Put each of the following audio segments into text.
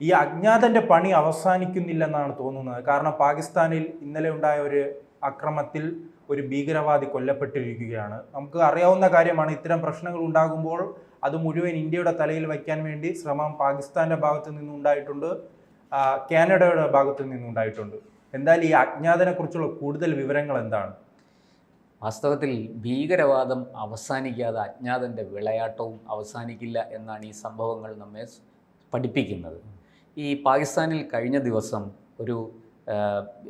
ഈ അജ്ഞാതന്റെ പണി അവസാനിക്കുന്നില്ലെന്നാണ് തോന്നുന്നത്. കാരണം പാകിസ്ഥാനിൽ ഇന്നലെ ഉണ്ടായ ഒരു അക്രമത്തിൽ ഒരു ഭീകരവാദി കൊല്ലപ്പെട്ടിരിക്കുകയാണ്. നമുക്ക് അറിയാവുന്ന കാര്യമാണ് ഇത്തരം പ്രശ്നങ്ങൾ ഉണ്ടാകുമ്പോൾ അത് മുഴുവൻ ഇന്ത്യയുടെ തലയിൽ വയ്ക്കാൻ വേണ്ടി ശ്രമം പാകിസ്ഥാന്റെ ഭാഗത്തു നിന്നുണ്ടായിട്ടുണ്ട്. കാനഡയുടെ ഭാഗത്തു നിന്നുണ്ടായിട്ടുണ്ട്. എന്തായാലും ഈ അജ്ഞാതനെ കുറിച്ചുള്ള കൂടുതൽ വിവരങ്ങൾ എന്താണ്? വാസ്തവത്തിൽ ഭീകരവാദം അവസാനിക്കാതെ അജ്ഞാതന്റെ വിളയാട്ടവും അവസാനിക്കില്ല എന്നാണ് ഈ സംഭവങ്ങൾ നമ്മെ പഠിപ്പിക്കുന്നത്. ഈ പാകിസ്ഥാനിൽ കഴിഞ്ഞ ദിവസം ഒരു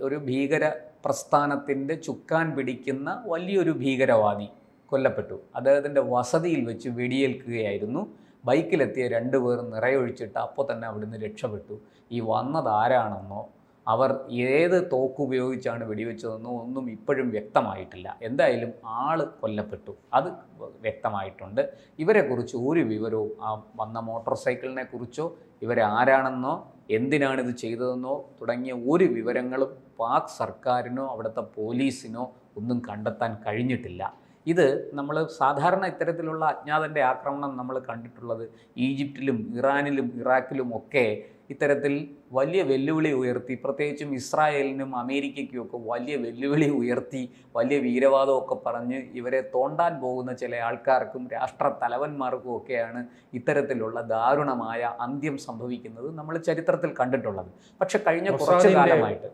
ഒരു ഭീകര പ്രസ്ഥാനത്തിന്റെ ചുക്കാൻ പിടിക്കുന്ന വലിയൊരു ഭീകരവാദി കൊല്ലപ്പെട്ടു. അദ്ദേഹത്തിന്റെ വസതിയിൽ വെച്ച് വെടിയേൽക്കുകയായിരുന്നു. ബൈക്കിലെത്തിയ രണ്ടുപേർ നിറയൊഴിച്ചിട്ട് അപ്പോൾ തന്നെ അവിടുന്ന് രക്ഷപ്പെട്ടു. ഈ വന്നത് ആരാണെന്നോ അവർ ഏത് തോക്ക് ഉപയോഗിച്ചാണ് വെടിവെച്ചതെന്നോ ഒന്നും ഇപ്പോഴും വ്യക്തമായിട്ടില്ല. എന്തായാലും ആൾ കൊല്ലപ്പെട്ടു. അത് വ്യക്തമായിട്ടുണ്ട്. ഇവരെക്കുറിച്ച് ഒരു വിവരവും ആ വന്ന മോട്ടോർ സൈക്കിളിനെ കുറിച്ചോ ഇവരെ ആരാണെന്നോ എന്തിനാണ് ഇത് ചെയ്തതെന്നോ തുടങ്ങിയ ഒരു വിവരങ്ങളും പാക് സർക്കാരിനോ അവിടുത്തെ പോലീസിനോ ഒന്നും കണ്ടെത്താൻ കഴിഞ്ഞിട്ടില്ല. ഇത് നമ്മൾ സാധാരണ ഇത്തരത്തിലുള്ള അജ്ഞാതന്റെ ആക്രമണം നമ്മൾ കണ്ടിട്ടുള്ളത് ഈജിപ്തിലും ഇറാനിലും ഇറാഖിലും ഒക്കെ ഇത്തരത്തിൽ വലിയ വെല്ലുവിളി ഉയർത്തി പ്രത്യേകിച്ചും ഇസ്രായേലിനും അമേരിക്കയ്ക്കും ഒക്കെ വലിയ വെല്ലുവിളി ഉയർത്തി വലിയ വീരവാദമൊക്കെ പറഞ്ഞ് ഇവരെ തോണ്ടാൻ പോകുന്ന ചില ആൾക്കാർക്കും രാഷ്ട്ര തലവന്മാർക്കും ഒക്കെയാണ് ഇത്തരത്തിലുള്ള ദാരുണമായ അന്ത്യം സംഭവിക്കുന്നത് നമ്മൾ ചരിത്രത്തിൽ കണ്ടിട്ടുള്ളത്. പക്ഷെ കഴിഞ്ഞ കുറച്ച് കാലമായിട്ട്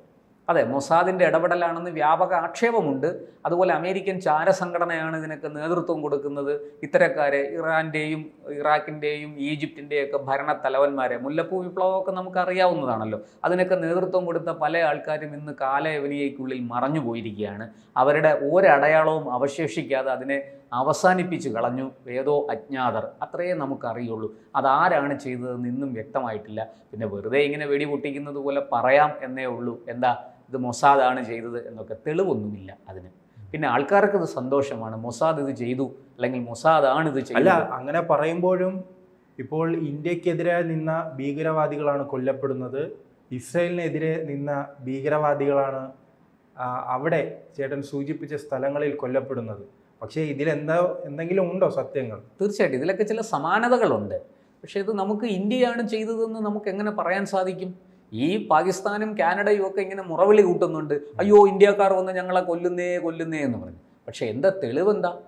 അതെ മൊസാദിന്റെ ഇടപെടലാണെന്ന് വ്യാപക ആക്ഷേപമുണ്ട്. അതുപോലെ അമേരിക്കൻ ചാരസംഘടനയാണ് ഇതിനൊക്കെ നേതൃത്വം കൊടുക്കുന്നത്. ഇത്തരക്കാരെ ഇറാന്റെയും ഇറാഖിന്റെയും ഈജിപ്തിന്റെയൊക്കെ ഭരണത്തലവന്മാരെ. ഭരണ തലവന്മാരെ മുല്ലപ്പൂ വിപ്ലവമൊക്കെ നമുക്ക് അറിയാവുന്നതാണല്ലോ അതിനൊക്കെ നേതൃത്വം കൊടുത്ത പല ആൾക്കാരും ഇന്ന് കാലയവനിയയ്ക്കുള്ളിൽ മറഞ്ഞു പോയിരിക്കുകയാണ് അവരുടെ ഒരടയാളവും അവശേഷിക്കാതെ അതിനെ അവസാനിപ്പിച്ചു കളഞ്ഞു. ഏതോ അജ്ഞാതർ. അത്രയേ നമുക്കറിയുള്ളൂ. അതാരാണ് ചെയ്തതെന്ന് നിന്നും വ്യക്തമായിട്ടില്ല. പിന്നെ വെറുതെ ഇങ്ങനെ വെടി പൊട്ടിക്കുന്നത് പോലെ പറയാം എന്നേ ഉള്ളൂ. എന്താ? ഇത് മൊസാദാണ് ചെയ്തത് എന്നൊക്കെ തെളിവൊന്നുമില്ല അതിന്. പിന്നെ ആൾക്കാർക്ക് ഇത് സന്തോഷമാണ്. മൊസാദ് ഇത് ചെയ്തു. അല്ലെങ്കിൽ മൊസാദാണ് ഇത് ചെയ്തത്. അല്ല അങ്ങനെ പറയുമ്പോഴും ഇപ്പോൾ ഇന്ത്യക്കെതിരെ നിന്ന ഭീകരവാദികളാണ് കൊല്ലപ്പെടുന്നത്. ഇസ്രയേലിനെതിരെ നിന്ന ഭീകരവാദികളാണ് അവിടെ ചേട്ടൻ സൂചിപ്പിച്ച സ്ഥലങ്ങളിൽ കൊല്ലപ്പെടുന്നത്. പക്ഷേ ഇതിലെന്താ എന്തെങ്കിലും ഉണ്ടോ സത്യങ്ങൾ? തീർച്ചയായിട്ടും. ഇതിലൊക്കെ ചില സമാനതകളുണ്ട്. പക്ഷേ ഇത് നമുക്ക് ഇന്ത്യയാണ് ചെയ്തതെന്ന് നമുക്ക് എങ്ങനെ പറയാൻ സാധിക്കും? ഈ പാകിസ്ഥാനും കാനഡയും ഒക്കെ ഇങ്ങനെ മുറവിളി കൂട്ടുന്നുണ്ട്. അയ്യോ ഇന്ത്യക്കാർ വന്ന് ഞങ്ങളെ കൊല്ലുന്നേ കൊല്ലുന്നേ എന്ന് പറഞ്ഞു. പക്ഷേ എന്താ തെളിവെന്താ?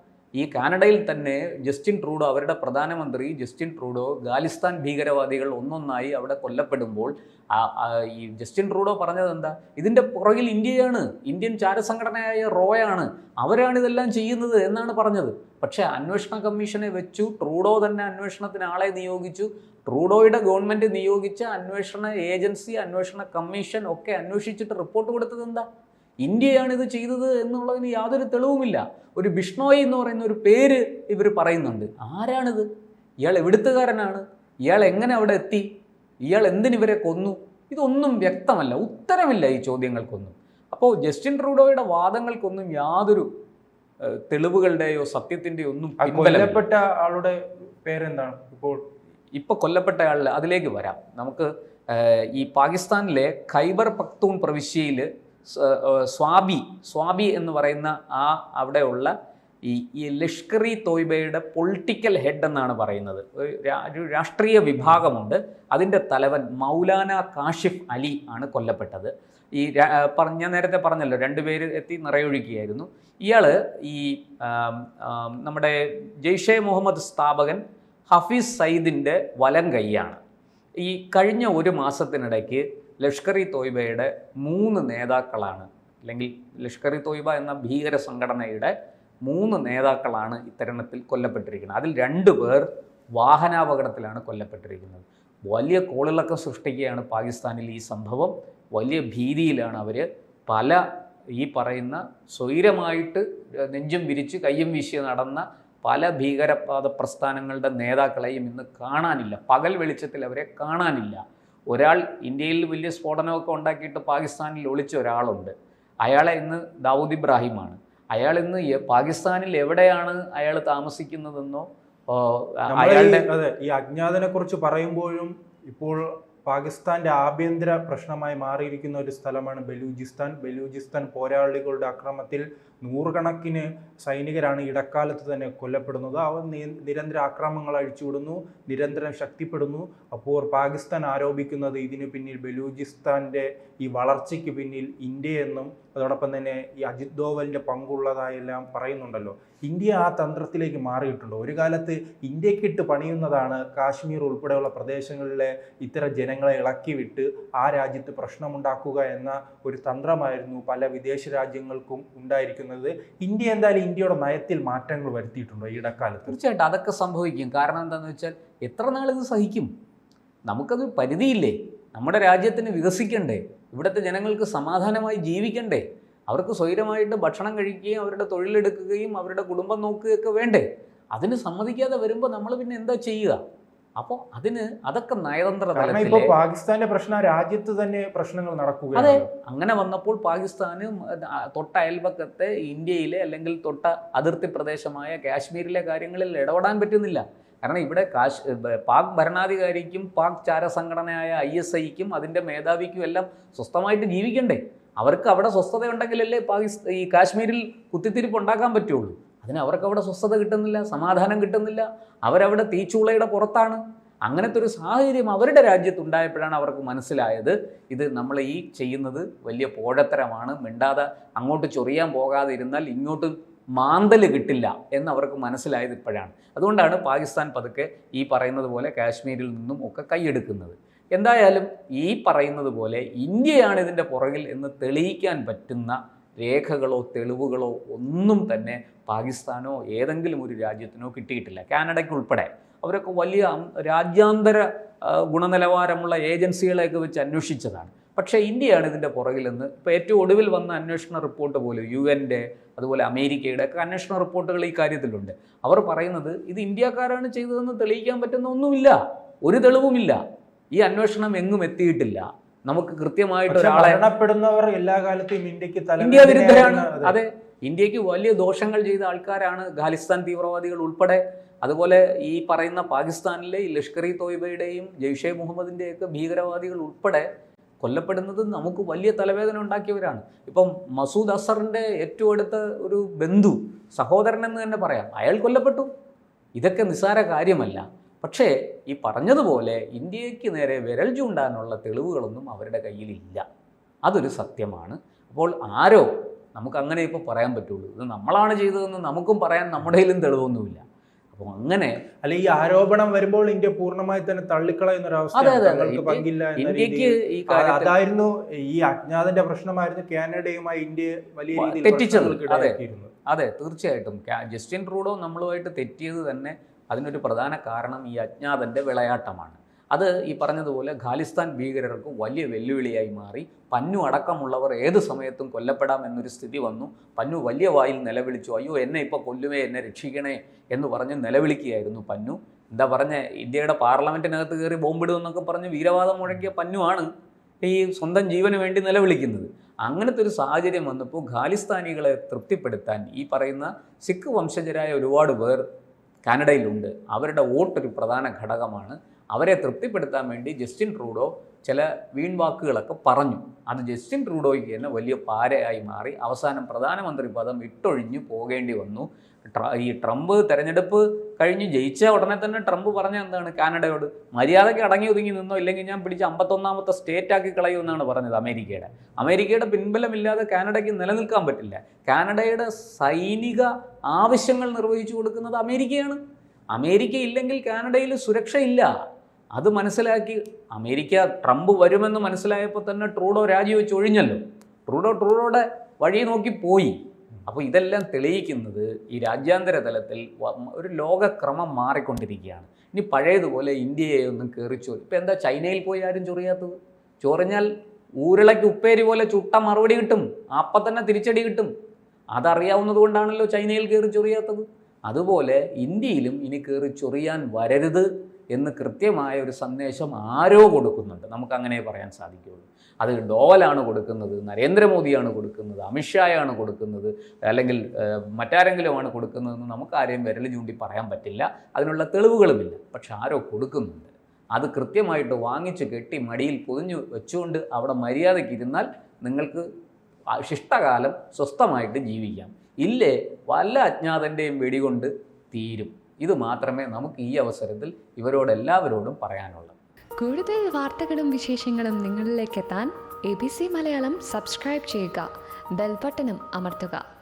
ഈ കാനഡയിൽ തന്നെ ജസ്റ്റിൻ ട്രൂഡോ അവരുടെ പ്രധാനമന്ത്രി ജസ്റ്റിൻ ട്രൂഡോ ഖാലിസ്ഥാൻ ഭീകരവാദികൾ ഒന്നൊന്നായി അവിടെ കൊല്ലപ്പെടുമ്പോൾ ഈ ജസ്റ്റിൻ ട്രൂഡോ പറഞ്ഞത് എന്താ? ഇതിന്റെ പുറകിൽ ഇന്ത്യയാണ്. ഇന്ത്യൻ ചാരസംഘടനയായ റോയാണ് അവരാണ് ഇതെല്ലാം ചെയ്യുന്നത് എന്നാണ് പറഞ്ഞത്. പക്ഷേ അന്വേഷണ കമ്മീഷനെ വെച്ചു ട്രൂഡോ തന്നെ അന്വേഷണത്തിന് ആളെ നിയോഗിച്ചു. ട്രൂഡോയുടെ ഗവൺമെന്റ് നിയോഗിച്ച അന്വേഷണ ഏജൻസി അന്വേഷണ കമ്മീഷൻ ഒക്കെ അന്വേഷിച്ചിട്ട് റിപ്പോർട്ട് കൊടുത്തത് എന്താ? ഇന്ത്യയാണ് ഇത് ചെയ്തത് എന്നുള്ളതിന് യാതൊരു തെളിവുമില്ല. ഒരു ബിഷ്ണോയി എന്ന് പറയുന്ന ഒരു പേര് ഇവർ പറയുന്നുണ്ട്. ആരാണിത്? ഇയാൾ എവിടുത്തുകാരനാണ്? ഇയാൾ എങ്ങനെ അവിടെ എത്തി? ഇയാൾ എന്തിനിവരെ കൊന്നു? ഇതൊന്നും വ്യക്തമല്ല. ഉത്തരമില്ല ഈ ചോദ്യങ്ങൾക്കൊന്നും. അപ്പോൾ ജസ്റ്റിൻ ട്രൂഡോയുടെ വാദങ്ങൾക്കൊന്നും യാതൊരു തെളിവുകളുടെയോ സത്യത്തിന്റെയോ ഒന്നും കൊല്ലപ്പെട്ട ആളുടെ പേരെന്താണ് ഇപ്പോൾ? ഇപ്പോൾ കൊല്ലപ്പെട്ട ആളിൽ അതിലേക്ക് വരാം. നമുക്ക് ഈ പാകിസ്ഥാനിലെ ഖൈബർ പക്തൂൺ പ്രവിശ്യയിൽ സ്വാബി സ്വാബി എന്ന് പറയുന്ന ആ അവിടെയുള്ള ഈ ഈ ലഷ്കർ ഇ തോയ്ബയുടെ പൊളിറ്റിക്കൽ ഹെഡ് എന്നാണ് പറയുന്നത്. ഒരു രാഷ്ട്രീയ വിഭാഗമുണ്ട്. അതിന്റെ തലവൻ മൗലാന കാഷിഫ് അലി ആണ് കൊല്ലപ്പെട്ടത്. ഈ ഞാൻ നേരത്തെ പറഞ്ഞല്ലോ രണ്ടുപേര് എത്തി നിറയൊഴുക്കിയായിരുന്നു ഇയാൾ ഈ നമ്മുടെ ജെയ്ഷെ മുഹമ്മദ് സ്ഥാപകൻ ഹഫീസ് സയ്യിദിന്റെ വലം കൈയാണ്. ഈ കഴിഞ്ഞ ഒരു മാസത്തിനിടയ്ക്ക് ലഷ്കർ ഇ തോയ്ബയുടെ മൂന്ന് നേതാക്കളാണ്. അല്ലെങ്കിൽ ലഷ്കർ ഇ തോയ്ബ എന്ന ഭീകര സംഘടനയുടെ മൂന്ന് നേതാക്കളാണ് ഇത്തരണത്തിൽ കൊല്ലപ്പെട്ടിരിക്കുന്നത്. അതിൽ രണ്ട് പേർ വാഹനാപകടത്തിലാണ് കൊല്ലപ്പെട്ടിരിക്കുന്നത്. വലിയ കോളിളക്കം സൃഷ്ടിക്കുകയാണ് പാകിസ്ഥാനിൽ ഈ സംഭവം. വലിയ ഭീതിയിലാണ് അവർ പല ഈ പറയുന്ന സ്വൈരമായിട്ട് നെഞ്ചും വിരിച്ച് കയ്യും വീശി നടന്ന പല ഭീകരവാദ പ്രസ്ഥാനങ്ങളുടെ നേതാക്കളെയും ഇന്ന് കാണാനില്ല. പകൽ വെളിച്ചത്തിൽ അവരെ കാണാനില്ല. ഒരാൾ ഇന്ത്യയിൽ വലിയ സ്ഫോടനമൊക്കെ ഉണ്ടാക്കിയിട്ട് പാകിസ്ഥാനിൽ ഒളിച്ച ഒരാളുണ്ട്. അയാളെ ഇന്ന് ദാവൂദ് ഇബ്രാഹിമാണ്. അയാൾ ഇന്ന് പാകിസ്ഥാനിൽ എവിടെയാണ് അയാൾ താമസിക്കുന്നതെന്നോ അയാളുടെ അതെ ഈ അജ്ഞാതനെ കുറിച്ച് പറയുമ്പോഴും ഇപ്പോൾ പാകിസ്ഥാന്റെ ആഭ്യന്തര പ്രശ്നമായി മാറിയിരിക്കുന്ന ഒരു സ്ഥലമാണ് ബലൂചിസ്ഥാൻ. ബലൂചിസ്ഥാൻ പോരാളികളുടെ അക്രമത്തിൽ നൂറുകണക്കിന് സൈനികരാണ് ഇടക്കാലത്ത് തന്നെ കൊല്ലപ്പെടുന്നത്. അവർ നിരന്തര ആക്രമണങ്ങൾ അഴിച്ചുവിടുന്നു നിരന്തരം ശക്തിപ്പെടുന്നു. അപ്പോൾ പാകിസ്ഥാൻ ആരോപിക്കുന്നത് ഇതിന് പിന്നിൽ ബലൂചിസ്ഥാന്റെ ഈ വളർച്ചയ്ക്ക് പിന്നിൽ ഇന്ത്യ എന്നും അതോടൊപ്പം തന്നെ ഈ അജിത് ഡോവലിന്റെ പങ്കുള്ളതായെല്ലാം പറയുന്നുണ്ടല്ലോ. ഇന്ത്യ ആ തന്ത്രത്തിലേക്ക് മാറിയിട്ടുണ്ടോ. ഒരു കാലത്ത് ഇന്ത്യക്കിട്ട് പണിയുന്നതാണ് കാശ്മീർ ഉൾപ്പെടെയുള്ള പ്രദേശങ്ങളിലെ ഇത്തരം ജനങ്ങളെ ഇളക്കി വിട്ട് ആ രാജ്യത്ത് പ്രശ്നമുണ്ടാക്കുക എന്ന ഒരു തന്ത്രമായിരുന്നു പല വിദേശ രാജ്യങ്ങൾക്കും ഉണ്ടായിരിക്കുന്നത്. ഇന്ത്യ എന്തായാലും ഇന്ത്യയുടെ നയത്തിൽ മാറ്റങ്ങൾ വരുത്തിയിട്ടുണ്ടോ ഈ ഇടക്കാലത്ത്? തീർച്ചയായിട്ടും അതൊക്കെ സംഭവിക്കും. കാരണം എന്താണെന്ന് വെച്ചാൽ എത്ര നാൾ ഇത് സഹിക്കും? നമുക്കത് പരിധിയില്ലേ? നമ്മുടെ രാജ്യത്തിന് വികസിക്കണ്ടേ? ഇവിടുത്തെ ജനങ്ങൾക്ക് സമാധാനമായി ജീവിക്കണ്ടേ? അവർക്ക് സ്വൈരമായിട്ട് ഭക്ഷണം കഴിക്കുകയും അവരുടെ തൊഴിലെടുക്കുകയും അവരുടെ കുടുംബം നോക്കുകയൊക്കെ വേണ്ടേ? അതിന് സമ്മതിക്കാതെ വരുമ്പോൾ നമ്മൾ പിന്നെ എന്താ ചെയ്യുക? അപ്പോൾ അതിന് അതൊക്കെ നയതന്ത്ര തലത്തിൽ പാകിസ്ഥാന്റെ പ്രശ്നം രാജ്യത്ത് തന്നെ പ്രശ്നങ്ങൾ നടക്കുക അതെ അങ്ങനെ വന്നപ്പോൾ പാകിസ്ഥാന് തൊട്ട അയൽപക്കത്തെ ഇന്ത്യയിലെ അല്ലെങ്കിൽ തൊട്ട അതിർത്തി പ്രദേശമായ കാശ്മീരിലെ കാര്യങ്ങളിൽ ഇടപെടാൻ പറ്റുന്നില്ല. കാരണം ഇവിടെ കാശ് പാക് ഭരണാധികാരിക്കും പാക് ചാരസംഘടനയായ ഐ എസ് ഐക്കും അതിന്റെ മേധാവിക്കും എല്ലാം സ്വസ്ഥമായിട്ട് ജീവിക്കണ്ടേ? അവർക്ക് അവിടെ സ്വസ്ഥത ഉണ്ടെങ്കിലല്ലേ പാകിസ്ഥാൻ ഈ കാശ്മീരിൽ കുത്തിത്തിരിപ്പ് ഉണ്ടാക്കാൻ പറ്റുള്ളൂ. അതിന് അവർക്കവിടെ സ്വസ്ഥത കിട്ടുന്നില്ല സമാധാനം കിട്ടുന്നില്ല. അവരവിടെ തീച്ചൂളയുടെ പുറത്താണ്. അങ്ങനത്തെ ഒരു സാഹചര്യം അവരുടെ രാജ്യത്തുണ്ടായപ്പോഴാണ് അവർക്ക് മനസ്സിലായത് ഇത് നമ്മൾ ഈ ചെയ്യുന്നത് വലിയ പോഴത്തരമാണ്. മിണ്ടാതെ അങ്ങോട്ട് ചൊറിയാൻ പോകാതെ ഇരുന്നാൽ ഇങ്ങോട്ട് മാന്തൽ കിട്ടില്ല എന്ന് അവർക്ക് മനസ്സിലായത് ഇപ്പോഴാണ്. അതുകൊണ്ടാണ് പാകിസ്ഥാൻ പതുക്കെ ഈ പറയുന്നത് പോലെ കാശ്മീരിൽ നിന്നും ഒക്കെ കൈയെടുക്കുന്നത്. എന്തായാലും ഈ പറയുന്നത് പോലെ ഇന്ത്യയാണ് ഇതിന്റെ പുറകിൽ എന്ന് തെളിയിക്കാൻ പറ്റുന്ന രേഖകളോ തെളിവുകളോ ഒന്നും തന്നെ പാകിസ്ഥാനോ ഏതെങ്കിലും ഒരു രാജ്യത്തിനോ കിട്ടിയിട്ടില്ല. കാനഡയ്ക്കുൾപ്പെടെ അവരൊക്കെ വലിയ രാജ്യാന്തര ഗുണനിലവാരമുള്ള ഏജൻസികളെയൊക്കെ വെച്ച് അന്വേഷിച്ചതാണ്. പക്ഷേ ഇന്ത്യയാണ് ഇതിന്റെ പുറകിലെന്ന്. ഇപ്പോൾ ഏറ്റവും ഒടുവിൽ വന്ന അന്വേഷണ റിപ്പോർട്ട് പോലും യു എന്റെ അതുപോലെ അമേരിക്കയുടെ ഒക്കെ അന്വേഷണ റിപ്പോർട്ടുകൾ ഈ കാര്യത്തിലുണ്ട്. അവർ പറയുന്നത് ഇത് ഇന്ത്യക്കാരാണ് ചെയ്തതെന്ന് തെളിയിക്കാൻ പറ്റുന്ന ഒന്നുമില്ല. ഒരു തെളിവുമില്ല. ഈ അന്വേഷണം എങ്ങും എത്തിയിട്ടില്ല. നമുക്ക് കൃത്യമായിട്ട് ഒരാളെ മരണപ്പെടുന്നവർ എല്ലാ കാലത്തും ഇന്ത്യയ്ക്ക് ഇന്ത്യ വിരുദ്ധരാണ്. അതെ. ഇന്ത്യയ്ക്ക് വലിയ ദോഷങ്ങൾ ചെയ്ത ആൾക്കാരാണ് ഖാലിസ്ഥാൻ തീവ്രവാദികൾ ഉൾപ്പെടെ. അതുപോലെ ഈ പറയുന്ന പാകിസ്ഥാനിലെ ഈ ലഷ്കർ ഇ തോയ്ബയുടെയും ജെയ്ഷെ മുഹമ്മദിന്റെയൊക്കെ ഭീകരവാദികൾ ഉൾപ്പെടെ കൊല്ലപ്പെടുന്നത് നമുക്ക് വലിയ തലവേദന ഉണ്ടാക്കിയവരാണ്. ഇപ്പം മസൂദ് അസറിന്റെ ഏറ്റവും അടുത്ത ഒരു ബന്ധു സഹോദരൻ എന്ന് തന്നെ പറയാം. അയാൾ കൊല്ലപ്പെട്ടു. ഇതൊക്കെ നിസ്സാര കാര്യമല്ല. പക്ഷേ ഈ പറഞ്ഞതുപോലെ ഇന്ത്യയ്ക്ക് നേരെ വിരൽ ചൂണ്ടാനുള്ള തെളിവുകളൊന്നും അവരുടെ കയ്യിലില്ല. അതൊരു സത്യമാണ്. അപ്പോൾ ആരോ നമുക്ക് അങ്ങനെ ഇപ്പോൾ പറയാൻ പറ്റുള്ളൂ. ഇത് നമ്മളാണ് ചെയ്തതെന്ന് നമുക്കും പറയാൻ നമ്മുടെ കയ്യിലും തെളിവൊന്നുമില്ല. അപ്പോൾ അങ്ങനെ അല്ല ഈ ആരോപണം വരുമ്പോൾ ഇന്ത്യ പൂർണമായി തന്നെ തള്ളിക്കളയുന്ന ഒരു പങ്കില്ല ഇന്ത്യയ്ക്ക് ഈ അതായിരുന്നു ഈ അജ്ഞാതന്റെ പ്രശ്നമായിരുന്നു കാനഡയുമായി ഇന്ത്യ വലിയ രീതിയിൽ തെറ്റിച്ചത്. അതെ. അതെ തീർച്ചയായിട്ടും. ജസ്റ്റിൻ ട്രൂഡോ നമ്മളുമായിട്ട് തെറ്റിയത് തന്നെ അതിനൊരു പ്രധാന കാരണം ഈ അജ്ഞാതന്റെ വിളയാട്ടമാണ്. അത് ഈ പറഞ്ഞതുപോലെ ഖാലിസ്ഥാൻ ഭീകരർക്ക് വലിയ വെല്ലുവിളിയായി മാറി. പന്നു അടക്കമുള്ളവർ ഏത് സമയത്തും കൊല്ലപ്പെടാം എന്നൊരു സ്ഥിതി വന്നു. പന്നു വലിയ വായിൽ നിലവിളിച്ചു. അയ്യോ എന്നെ ഇപ്പോൾ കൊല്ലുമേ എന്നെ രക്ഷിക്കണേ എന്ന് പറഞ്ഞ് നിലവിളിക്കുകയായിരുന്നു പന്നു. എന്താ പറഞ്ഞ ഇന്ത്യയുടെ പാർലമെന്റിനകത്ത് കയറി ബോംബിടുമെന്നൊക്കെ പറഞ്ഞ് വീരവാദം മുഴക്കിയ പന്നുവാണ് ഈ സ്വന്തം ജീവന് വേണ്ടി നിലവിളിക്കുന്നത്. അങ്ങനത്തെ ഒരു സാഹചര്യം വന്നപ്പോൾ ഖാലിസ്ഥാനികളെ തൃപ്തിപ്പെടുത്താൻ ഈ പറയുന്ന സിഖ് വംശജരായ ഒരുപാട് പേർ കാനഡയിലുണ്ട്. അവരുടെ വോട്ടൊരു പ്രധാന ഘടകമാണ്. അവരെ തൃപ്തിപ്പെടുത്താൻ വേണ്ടി ജസ്റ്റിൻ ട്രൂഡോ ചില വീൺവാക്കുകളൊക്കെ പറഞ്ഞു. അത് ജസ്റ്റിൻ ട്രൂഡോയ്ക്ക് തന്നെ വലിയ പാരയായി മാറി. അവസാനം പ്രധാനമന്ത്രി പദം ഇട്ടൊഴിഞ്ഞു പോകേണ്ടി വന്നു. ഈ ട്രംപ് തെരഞ്ഞെടുപ്പ് കഴിഞ്ഞ് ജയിച്ച ഉടനെ തന്നെ ട്രംപ് പറഞ്ഞ എന്താണ് കാനഡയോട്? മര്യാദയ്ക്ക് അടങ്ങി ഒതുങ്ങി നിന്നോ? ഇല്ലെങ്കിൽ ഞാൻ പിടിച്ച് അമ്പത്തൊന്നാമത്തെ സ്റ്റേറ്റ് ആക്കി കളയുമെന്നാണ് പറഞ്ഞത് അമേരിക്കയുടെ. അമേരിക്കയുടെ പിൻബലമില്ലാതെ കാനഡയ്ക്ക് നിലനിൽക്കാൻ പറ്റില്ല. കാനഡയുടെ സൈനിക ആവശ്യങ്ങൾ നിർവഹിച്ചു കൊടുക്കുന്നത് അമേരിക്കയാണ്. അമേരിക്ക ഇല്ലെങ്കിൽ കാനഡയിൽ സുരക്ഷയില്ല. അത് മനസ്സിലാക്കി അമേരിക്ക ട്രംപ് വരുമെന്ന് മനസ്സിലായപ്പോൾ തന്നെ ട്രൂഡോ രാജിവെച്ച് ഒഴിഞ്ഞല്ലോ. ട്രൂഡോ ട്രൂഡോയുടെ വഴി നോക്കി പോയി. അപ്പോൾ ഇതെല്ലാം തെളിയിക്കുന്നത് ഈ രാജ്യാന്തര തലത്തിൽ ഒരു ലോകക്രമം മാറിക്കൊണ്ടിരിക്കുകയാണ്. ഇനി പഴയതുപോലെ ഇന്ത്യയെ ഒന്നും കയറി ചോ ഇപ്പം എന്താ ചൈനയിൽ പോയി ആരും ചൊറിയാത്തത്? ചൊറിഞ്ഞാൽ ഊരളയ്ക്ക് ഉപ്പേരി പോലെ ചുട്ട മറുപടി കിട്ടും അപ്പം തന്നെ തിരിച്ചടി കിട്ടും. അതറിയാവുന്നത് കൊണ്ടാണല്ലോ ചൈനയിൽ കയറി ചൊറിയാത്തത്. അതുപോലെ ഇന്ത്യയിലും ഇനി കയറി ചൊറിയാൻ വരരുത്. എന്ന് കൃത്യമായ ഒരു സന്ദേശം ആരോ കൊടുക്കുന്നുണ്ട്. നമുക്ക് അങ്ങനെ പറയാൻ സാധിക്കുകയുള്ളൂ. അത് ഡോവലാണ് കൊടുക്കുന്നത് നരേന്ദ്രമോദിയാണ് കൊടുക്കുന്നത് അമിത്ഷായാണ് കൊടുക്കുന്നത് അല്ലെങ്കിൽ മറ്റാരെങ്കിലുമാണ് കൊടുക്കുന്നതെന്ന് നമുക്ക് ആരെയും വിരൽ ചൂണ്ടി പറയാൻ പറ്റില്ല. അതിനുള്ള തെളിവുകളുമില്ല. പക്ഷെ ആരോ കൊടുക്കുന്നുണ്ട്. അത് കൃത്യമായിട്ട് വാങ്ങിച്ച് കെട്ടി മടിയിൽ പൊതിഞ്ഞു വെച്ചുകൊണ്ട് അവിടെ മര്യാദയ്ക്ക് ഇരുന്നാൽ നിങ്ങൾക്ക് ശിഷ്ടകാലം സ്വസ്ഥമായിട്ട് ജീവിക്കാം. ഇല്ലേ? വല്ല അജ്ഞാതന്റെയും വെടികൊണ്ട് തീരും. ഇത് മാത്രമേ നമുക്ക് ഈ അവസരത്തിൽ ഇവരോടെല്ലാവരോടും പറയാനുള്ളൂ. കൂടുതൽ വാർത്തകളും വിശേഷങ്ങളും നിങ്ങളിലേക്ക് എത്താൻ A B C Malayalam subscribe ചെയ്യുക. ബെൽബട്ടനും അമർത്തുക.